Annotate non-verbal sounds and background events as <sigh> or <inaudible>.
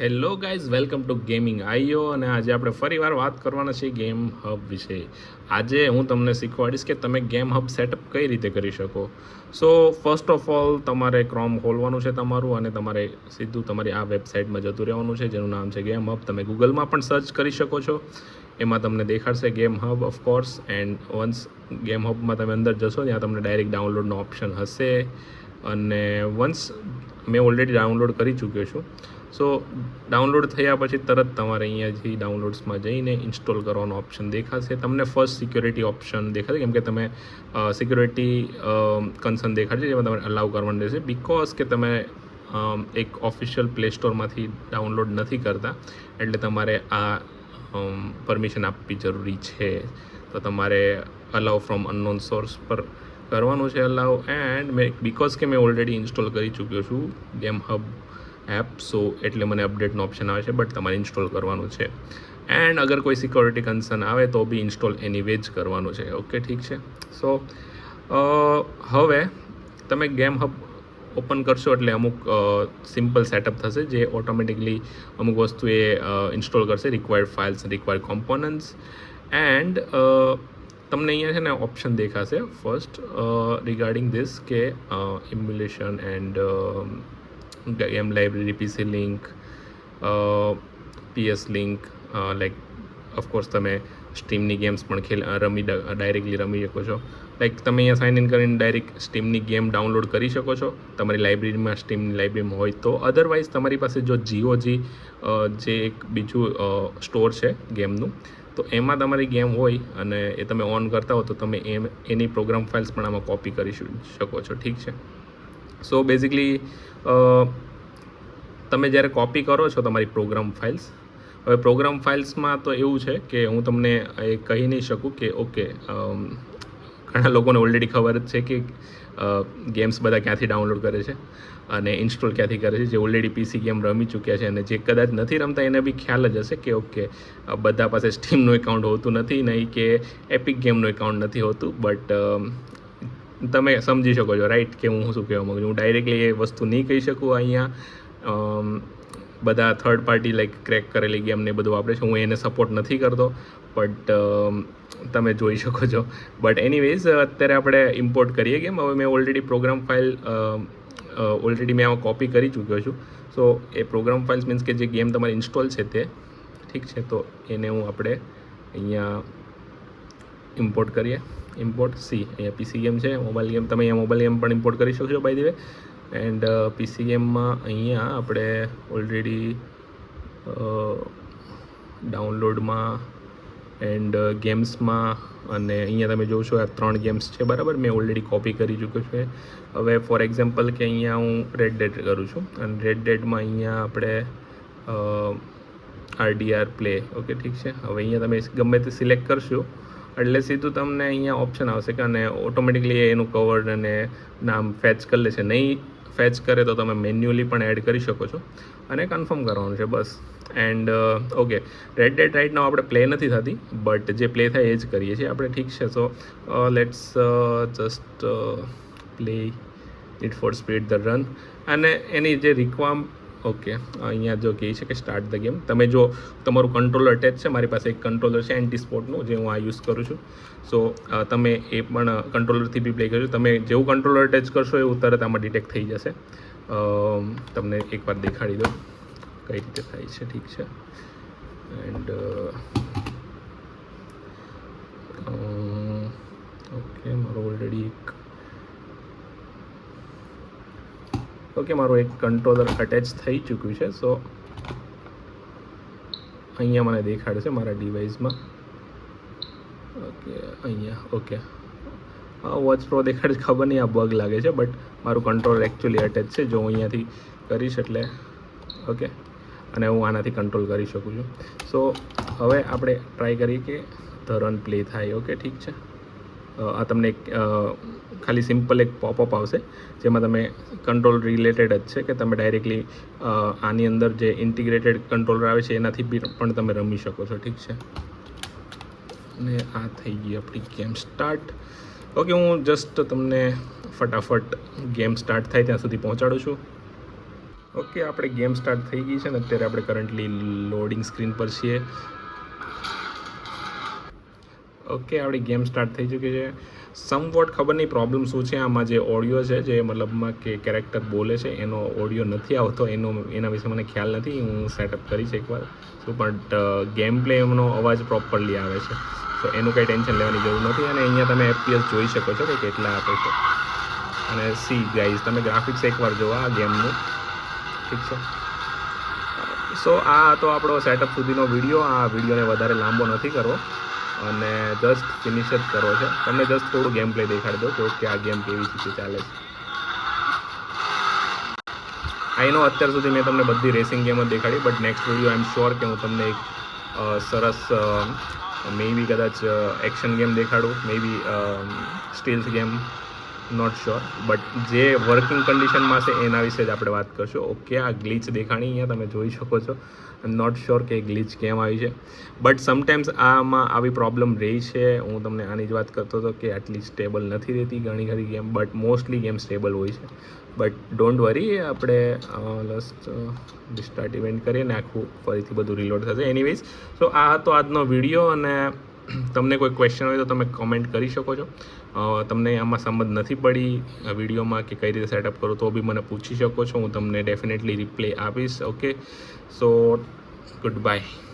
Hello guys welcome to gaming IO અને આજે આપણે ફરીવાર વાત કરવાના છીએ ગેમ હબ વિશે. આજે હું તમને શીખવાડીશ કે તમે ગેમ હબ સેટઅપ કઈ રીતે કરી શકો. સો ફર્સ્ટ ઓફ ઓલ તમારે ક્રોમ ખોલવાનું છે તમારું અને તમારે સીધું તમારી આ વેબસાઇટમાં જતું રહેવાનું છે, જેનું નામ છે ગેમ હબ તમે ગૂગલમાં પણ સર્ચ કરી શકો છો. એમાં તમને દેખાડશે game hub of course and once game હબમાં તમે અંદર જશો, ત્યાં તમને ડાયરેક્ટ ડાઉનલોડનો ઓપ્શન હશે. અને વન્સ મેં ઓલરેડી ડાઉનલોડ કરી ચૂક્યો છું. સો ડાઉનલોડ થયા પછી તરત તમારે અહીંયાથી ડાઉનલોડ્સમાં જઈને ઇન્સ્ટોલ કરવાનો ઓપ્શન દેખાશે. તમને ફર્સ્ટ સિક્યોરિટી ઓપ્શન દેખાશે, કેમ કે તમે સિક્યોરિટી કન્સર્ન દેખાડશે જેમાં તમારે અલાઉ કરવાનું રહેશે. બિકોઝ કે તમે એક ઓફિશિયલ પ્લે સ્ટોરમાંથી ડાઉનલોડ નથી કરતા, એટલે તમારે આ પરમિશન આપવી જરૂરી છે. તો તમારે અલાઉ ફ્રોમ અનનોન સોર્સ પર કરવાનું છે અલાઉ એન્ડ મેં બિકોઝ કે મેં ઓલરેડી ઇન્સ્ટોલ કરી ચૂક્યો છું ગેમ હબ એપ સો એટલે મને અપડેટનો ઓપ્શન આવે છે બટ તમારે ઇન્સ્ટોલ કરવાનું છે. એન્ડ અગર કોઈ સિક્યોરિટી કન્સર્ન આવે તો બી ઇન્સ્ટોલ એની વેજ કરવાનું છે. ઓકે ઠીક છે? સો હવે તમે ગેમ હબ ઓપન કરશો એટલે અમુક સિમ્પલ સેટઅપ થશે જે ઓટોમેટિકલી અમુક વસ્તુ એ ઇન્સ્ટોલ કરશે required files required components and તમને અહીંયા છે ને ઓપ્શન દેખાશે. ફર્સ્ટ રિગાર્ડિંગ ધીસ કે emulation and game library PC link PS link like of course તમે સ્ટીમની ગેમ્સ પણ ખેલ રમી ડાયરેક્ટલી રમી શકો છો. લાઈક તમે અહીંયા સાઇન ઇન કરીને ડાયરેક્ટ સ્ટીમની ગેમ ડાઉનલોડ કરી શકો છો. તમારી લાઇબ્રેરીમાં સ્ટીમની લાઇબ્રેરીમાં હોય તો. અધરવાઇઝ તમારી પાસે જો જીઓજી જે એક બીજું સ્ટોર છે ગેમનું તો એમાં તમારી ગેમ હોય અને એ તમે ઓન કરતા હો તો તમે એમ એની પ્રોગ્રામ ફાઇલ્સ પણ આમાં કોપી કરી શકો છો. ઠીક છે? સો બેઝિકલી તમે જ્યારે કોપી કરો છો તમારી પ્રોગ્રામ ફાઇલ્સ, હવે પ્રોગ્રામ ફાઇલ્સમાં તો એવું છે કે હું તમને એ કહી નહીં શકું કે ઓકે ઘણા લોકોને ઓલરેડી ખબર જ છે કે ગેમ્સ બધા ક્યાંથી ડાઉનલોડ કરે છે અને ઇન્સ્ટોલ ક્યાંથી કરે છે. જે ઓલરેડી પીસી ગેમ રમી ચૂક્યા છે અને જે કદાચ નથી રમતા, એને બી ખ્યાલ જ હશે કે, ઓકે બધા પાસે સ્ટીમનું એકાઉન્ટ હોતું નથી, નહીં કે એપિક ગેમનું એકાઉન્ટ નથી હોતું. બટ તમે સમજી શકો છો રાઈટ કે હું શું કહેવા માગું છું. હું ડાયરેક્ટલી એ વસ્તુ નહીં કહી શકું અહીંયા. બધા થર્ડ પાર્ટી લાઈક ક્રેક કરેલી ગેમ ને એ બધું વાપરે છે. હું એને સપોર્ટ નથી કરતો. બટ તમે જોઈ શકો છો. બટ એનીવેઝ અત્યારે આપણે ઇમ્પોર્ટ કરીએ ગેમ હવે મેં ઓલરેડી પ્રોગ્રામ ફાઇલ ઓલરેડી મેં આમાં કોપી કરી ચૂક્યો છું. સો એ પ્રોગ્રામ ફાઇલ્સ મીન્સ કે જે ગેમ તમારી ઇન્સ્ટોલ છે તે, ઠીક છે? તો એને હું આપણે અહીંયા ઇમ્પોર્ટ કરીએ. ઇમ્પોર્ટ સી અહીંયા પીસી ગેમ છે. મોબાઈલ ગેમ તમે અહીંયા મોબાઈલ ગેમ પણ ઇમ્પોર્ટ કરી શકશો by the way and PC ગેમમાં અહીંયા આપણે ઓલરેડી ડાઉનલોડમાં એન્ડ ગેમ્સમાં અને અહીંયા તમે જોશો આ ત્રણ ગેમ્સ છે, બરાબર? મેં ઓલરેડી કોપી કરી ચૂક્યો છે હવે ફોર એક્ઝામ્પલ કે અહીંયા હું રેડ ડેડ કરું છું. અને રેડ ડેડમાં અહીંયા આપણે આરડીઆર પ્લે ઓકે ઠીક છે? હવે અહીંયા તમે ગમે તે સિલેક્ટ કરશો, એટલે સીધું તમને અહીંયા ઓપ્શન આવશે કે અને ઓટોમેટિકલી એનું કવર અને નામ ફેચ કરી લેશે. નહીં ફેચ કરે તો તમે મેન્યુઅલી પણ એડ કરી શકો છો. અને કન્ફર્મ કરવાનું છે, બસ. And okay Red Dead right now આપણે પ્લે નથી થતી બટ જે પ્લે થાય એ જ કરીએ છીએ. આપણે ઠીક છે so let's just play it for Speed the Run અને એની જે રિક્વામ ઓકે અહીંયા જો કહે છે કે સ્ટાર્ટ ધ ગેમ તમે જો, તમારું કંટ્રોલર અટેચ છે, મારી પાસે એક કંટ્રોલર છે એન્ટી સ્પોર્ટનું જે હું આ યુઝ કરું છું. સો તમે એ પણ કંટ્રોલરથી બી પ્લે કરજો. તમે જેવું કંટ્રોલર અટેચ કરશો, એવું તરત આમાં ડિટેક્ટ થઈ જશે. તમને એકવાર દેખાડી દો કઈ રીતે થાય છે, ઠીક છે. એન્ડ ઓકે મારો ઓલરેડી એક ઓકે મારું એક કંટ્રોલર અટેચ થઈ ચૂક્યું છે સો અહીંયા મને દેખાડશે મારા ડિવાઇસમાં ઓકે અહીંયા ઓકે આ વોચ પ્રો દેખાડે ખબર નહીં, આ બગ લાગે છે બટ મારું કંટ્રોલ એકચ્યુઅલી અટેચ છે, જો હું અહીંયાથી કરીશ એટલે ઓકે અને હું આનાથી કંટ્રોલ કરી શકું છું. સો હવે આપણે ટ્રાય કરીએ કે ધરન પ્લે થાય ઓકે ઠીક છે? આ તમને એક ખાલી સિમ્પલ એક પોપઅપ આવશે, જેમાં તમે કંટ્રોલ રિલેટેડ જ છે કે તમે ડાયરેક્ટલી આની અંદર જે ઇન્ટિગ્રેટેડ કંટ્રોલર આવે છે, એનાથી પણ તમે રમી શકો છો, ઠીક છે? અને આ થઈ ગઈ આપણી ગેમ સ્ટાર્ટ ઓકે હું જસ્ટ તમને ફટાફટ ગેમ સ્ટાર્ટ થાય ત્યાં સુધી પહોંચાડું છું. ઓકે આપણે ગેમ સ્ટાર્ટ થઈ ગઈ છે ને, અત્યારે આપણે કરન્ટલી લોડિંગ સ્ક્રીન પર છીએ. ઓકે, આપણી ગેમ સ્ટાર્ટ થઈ ચૂકી છે. સમવોટ ખબર નહીં પ્રોબ્લેમ શું છે? આમાં જે ઓડિયો છે, જે મતલબમાં કે કેરેક્ટર બોલે છે, એનો ઓડિયો નથી આવતો, એનો, એના વિશે મને ખ્યાલ નથી. હું સેટઅપ કરીશ એકવાર. શું બટ ગેમ પ્લે એમનો અવાજ પ્રોપરલી આવે છે. તો એનું કંઈ ટેન્શન લેવાની જરૂર નથી. અને અહીંયા તમે એફપીએસ જોઈ શકો છો કે કેટલા આપે છે. અને સી ગાઈઝ તમે ગ્રાફિક્સ એકવાર જુઓ આ ગેમનું ઠીક છે? સો આ તો આપણો સેટઅપ સુધીનો વીડિયો આ વિડીયોને વધારે લાંબો નથી કરવો. અને જસ્ટ ફિનિશ જ કરવો છે. તમને જસ્ટ થોડું ગેમ પ્લે દેખાડી દો કે આ ગેમ કેવી રીતે ચાલે છે. આઈ નો અત્યાર સુધી મેં તમને બધી રેસિંગ ગેમ જ દેખાડી but next video I am sure કે હું તમને એક સરસ મે બી કદાચ એક્શન ગેમ દેખાડું maybe stealth game not sure but જે વર્કિંગ કન્ડિશનમાં છે, એના વિશે જ આપણે વાત કરશું. ઓકે આ ગ્લીચ દેખાણી અહીંયા તમે જોઈ શકો છો. નોટ શ્યોર કે ગ્લીચ કેમ આવી છે. બટ સમટાઈમ્સ આમાં આવી પ્રોબ્લેમ રહી છે. હું તમને આની જ વાત કરતો હતો કે આટલી સ્ટેબલ નથી રહેતી ઘણી ખરી game but mostly game stable હોય છે. બટ ડોન્ટ વરી આપણે લસ્ટ ડિસ્ટાર્ટ ઇવેન્ટ કરીએ ને આખું ફરીથી બધું રિલોડ થશે. એનીવેઝ સો આ હતો આજનો વીડિયો અને <clears throat> તમને કોઈ ક્વેશ્ચન હોય તો તમે કમેન્ટ કરી શકો છો. તમને આમાં સમજ નથી પડી વિડીયોમાં કે કઈ રીતે સેટઅપ કરું તો બી મને પૂછી શકો છો. હું તમને ડેફિનેટલી રિપ્લે આપીશ ઓકે સો ગુડ બાય